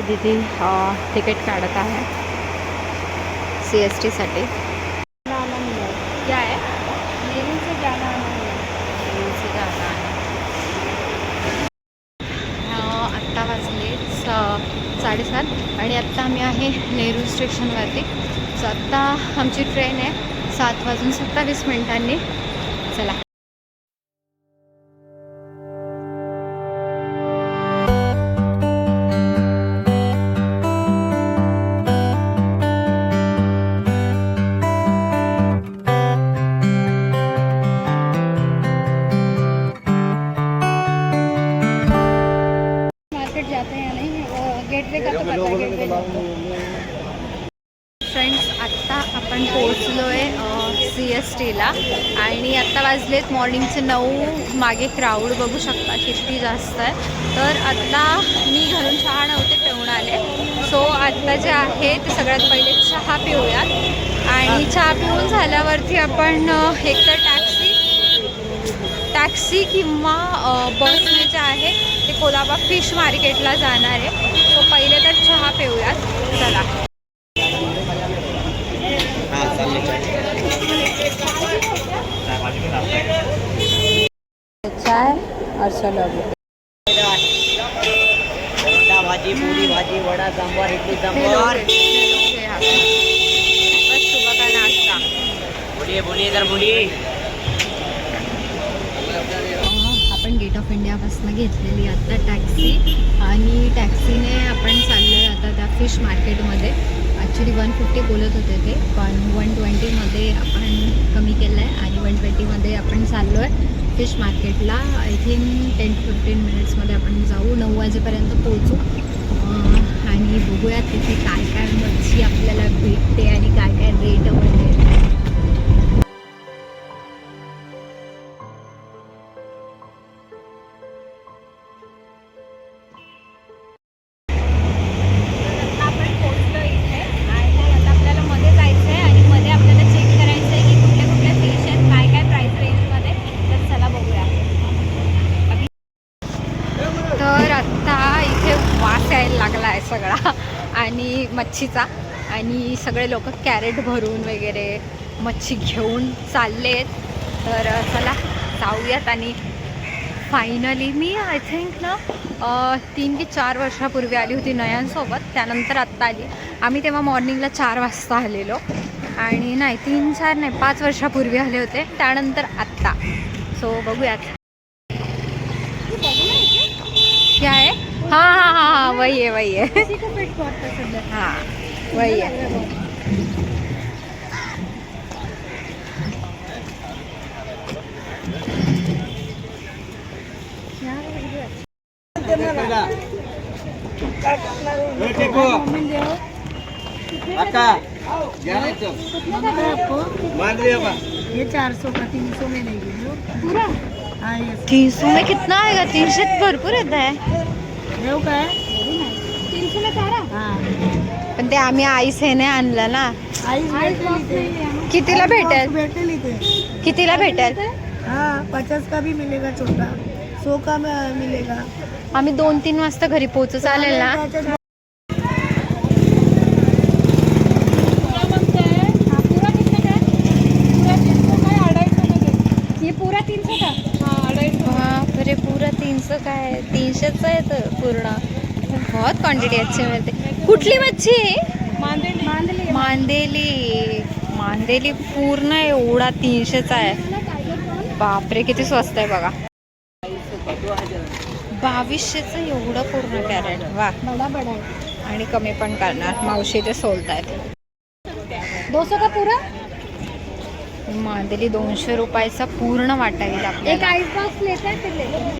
दीदी तिकीट काढत आहे. सी एस टीसाठी क्या? आहे. गाणं आत्ता वाजले स साडेसात आणि आत्ता आम्ही आहे नेहरू स्टेशनवरती. सो आत्ता आमची ट्रेन आहे सात वाजून सत्तावीस मिनिटांनी. चला. वाजलेत. मॉर्निंगचे नऊ मागे क्राऊड बघू शकता किती जास्त आहे. तर आत्ता मी घरून चहा नव्हते पिऊन आले. सो आत्ता जे आहे ते सगळ्यात पहिले चहा पिऊयात. आणि चहा पिऊन झाल्यावरती आपण एकतर टॅक्सी टॅक्सी किंवा बसने जे आहे ते कोलाबा फिश मार्केटला जाणार आहे. सो पहिले तर चहा पिऊयात. चला. चाय और वडा भाजी पुरी भाजी वडा सांबार इडली सांबार। बस सुबह का नाश्ता। बोलिए बोलिए इधर बोलिए। आपण गेट ऑफ इंडियापासून घेतलेली आता टॅक्सी आणि टॅक्सीने आपण चाललो आहे आता त्या फिश मार्केटमध्ये ॲक्च्युली वन फिफ्टी बोलत होते ते पण वन ट्वेंटीमध्ये आपण कमी केलं आहे आणि वन ट्वेंटीमध्ये जवळ फिश मार्केटला I think ten to fifteen मिनिट्समध्ये आपण जाऊ. नऊ वाजेपर्यंत पोहोचू. आणि बघूया तिथे काय काय मच्छी आपल्याला भेटते आणि काय काय रेट वगैरे. वास लागला आहे सगळा. आणि मच्छीचा. आणि सगळे लोक कॅरेट भरून वगैरे मच्छी घेऊन चालले आहेत तर चला जाऊयात आणि फायनली मी आय थिंक ना तीन की चार वर्षापूर्वी आली होती नयांसोबत त्यानंतर आत्ता आली. आम्ही तेव्हा मॉर्निंगला चार वाजता आलेलो. आणि नाही तीन चार नाही पाच वर्षापूर्वी आले होते. त्यानंतर आत्ता. सो बघूयात क्या है हाँ हाँ हाँ हाँ वही है वही है। किसी को पेट बहुत पसंद है। हाँ वही है। ये चार सौ का तीन सौ में नहीं पूरा? हाँ ये तीन सौ में कितना आएगा? तीनशे भरपूर येत आहे रेव का है तीन सौ में सारा हाँ पण ते आम्ही आईस हे नाही आणलं ना. कितीला भेटेल? बैठे लीजिए कितीला भेटेल? हाँ पचास का भी मिलेगा छोटा. सौ का में मिलेगा? आम्ही दोन तीन वाजता घरी पोहोचू. चालेल ना? ये पूरा तीन सौ का? हाँ अढ़ाई बापरे पुरा तीनशे काय? तीनशेच आहे तर पूर्ण. बहुत क्वांटिटी अच्छी मिळते कुठली मच्छी? मांदेली. मांदेली. पूर्ण एवढा तीनशेचा आहे. बापरे किती स्वस्त आहे बघा. बावीसशेचं एवढं पूर्ण कॅरेट वा. आणि कमी पण करणार. मावशी ते सोलतायत दो सौ का पूरा? मांदेली दोनशे रुपयाचा पूर्ण वाटा येईल आपल्याला.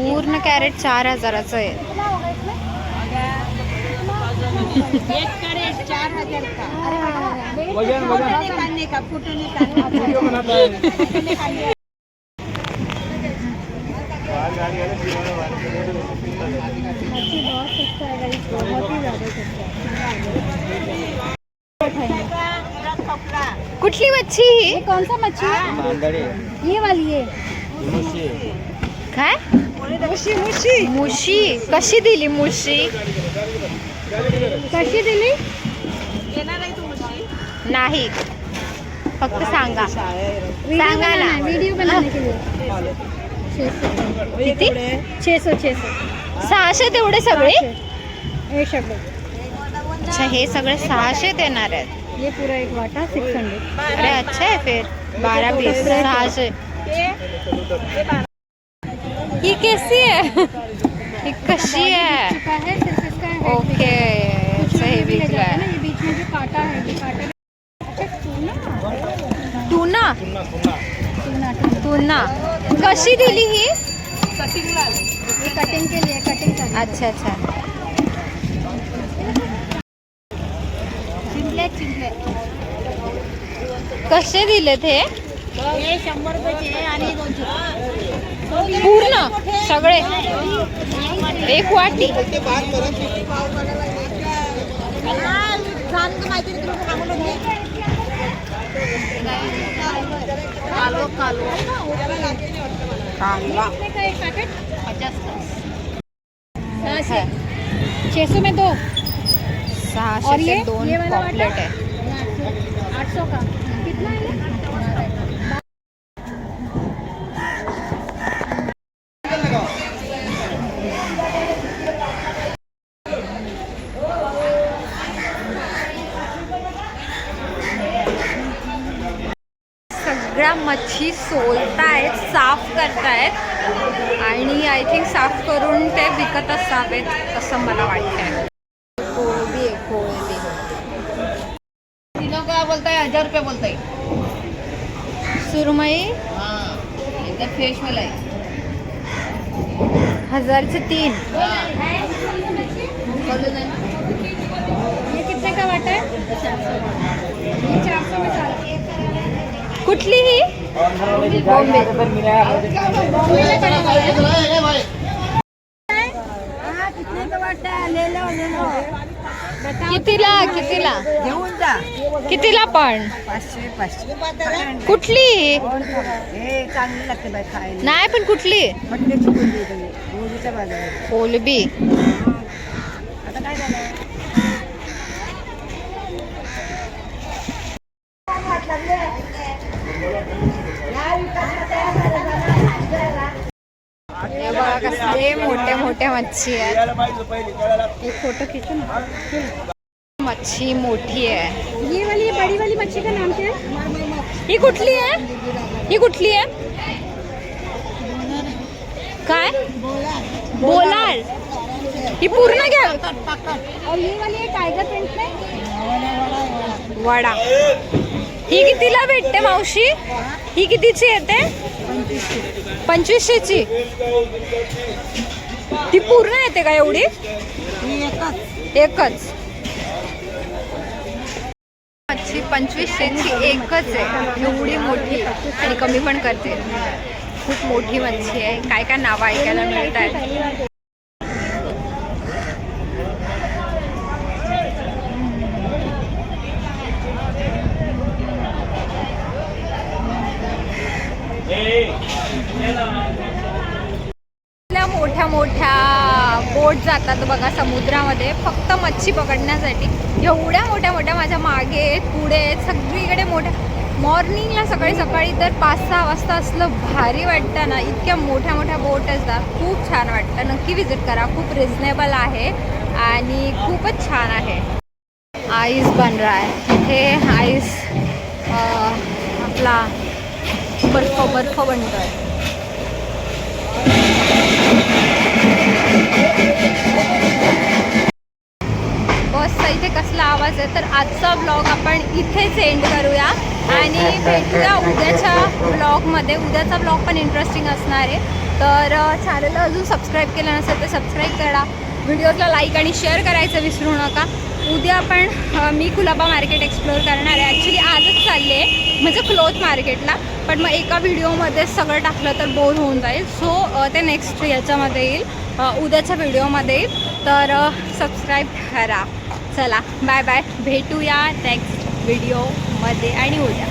बहुत ही चार सस्ता है कुठली मच्छी ही? ये कौन सा मच्छी है ये वाली है काय? मुशी कशी दिली मुशी? कशी दिली? नाही. फक्त सांगा. सांगा ना. वीडियो बनाने के लिए किती? छः सौ छः सौ सहाशे तेवढे सगळे? ये शब्द अच्छा हे सगळे सहाशे देणार आहेत. ये पूरा एक वाटा सिक्स हंड्रेड अरे अच्छा है फिर बारह पीस सहाशे. ही कैसी है? ही कशी है? चुका है सिर्फ इसका head ओके दिख रहा है। कुछ सही भी ले बिक जाते रहा हैं। ना, है ये बीच में जो काटा है ये काटा अच्छा, टूना टूना टूना टूना कशी दिली ही? ये कटिंग के लिए कटिंग का अच्छा अच्छा। चिंतले चिंतले कसे दिले ते हे शंभर रुपयाचे आणि दोनशे पूर्ण सगळे. एक वाटी. कालो कालो कितने का एक पैकेट है छः सौ में दो. सहाशे और से ये? दोन ये वाला पॉपलेट वाटा? आहे आठ सौ का. कितना है ये? सगळ्या मच्छी सोलतायत साफ करतायत. आणि आय थिंक साफ करून ते विकत असावेत असं मला वाटतंय. कोळंबी आहे कोळंबी तीनों का बोलता है हजार रुपये बोलता है सुरमई? हाँ. एकदम फ्रेश वाला है हजारचे तीन. ये कितने का वाटा है कुठली ही? कितीला कितीला? घेऊन जा कितीला पण? पाचशे पाचशे कुठली? चांगली लागते खायला नाही पण कुठली मटण्याची हे बघा कसले मोठे मोठे मच्छी आहेत एक फ़ोटो खींचो ना। मच्छी मोठी आहे ये वाली ये बड़ी वाली मच्छी का नाम क्या है? ही। कुठली ही। कुठली आहे काय बोलार ही पूर्ण घ्या और ये वाली है टाइगर प्रिंट में। वडा। ही कितीला भेटते मावशी ही कितीची येते पंचवीसशेची? ती पूर्ण येते का एवढी? एकच. मच्छी पंचवीसशेची एकच आहे. एवढी मोठी आणि कमी पण करते. खूप मोठी मच्छी आहे. काय काय नावं ऐकायला मिळत आहेत मोठ्या मोठ्या बोट जातात बघा समुद्रामध्ये. फक्त मच्छी पकडण्यासाठी. एवढ्या मोठ्या मोठ्या माझ्या मागे पुढे आहेत, सगळीकडे मोठ्या. मॉर्निंगला सकाळी सकाळी तर पाच सहा वाजता असलं भारी वाटतं ना. इतक्या मोठ्या मोठ्या बोट असतात. खूप छान वाटतं. नक्की व्हिजिट करा. खूप रिझनेबल आहे आणि खूपच छान आहे. आईस बन रहा हे. आईस आपला बर्फ बर्फ बनतोय. बसचा इथे कसला आवाज आहे? तर आजचा ब्लॉग आपण इथेच एंड करूया. आणि भेटूया उद्याच्या ब्लॉगमध्ये उद्याचा ब्लॉग पण इंटरेस्टिंग असणार आहे. तर चॅनलला अजून सबस्क्राईब केलं नसेल तर सबस्क्राईब करा. व्हिडिओजला लाईक आणि शेअर करायचं विसरू नका. उद्या आपण मी कुलाबा मार्केट एक्सप्लोअर करणार आहे. ॲक्च्युली आजच चालले आहे. म्हणजे क्लोथ मार्केटला पण मग एका व्हिडिओमध्ये सगळं टाकलं तर बोर होऊन जाईल. सो ते नेक्स्ट याच्यामध्ये येईल. उद्याच्या व्हिडिओमध्ये येईल. तर सबस्क्राईब करा. चला बाय बाय भेटूया नेक्स्ट व्हिडिओमध्ये आणि उद्या.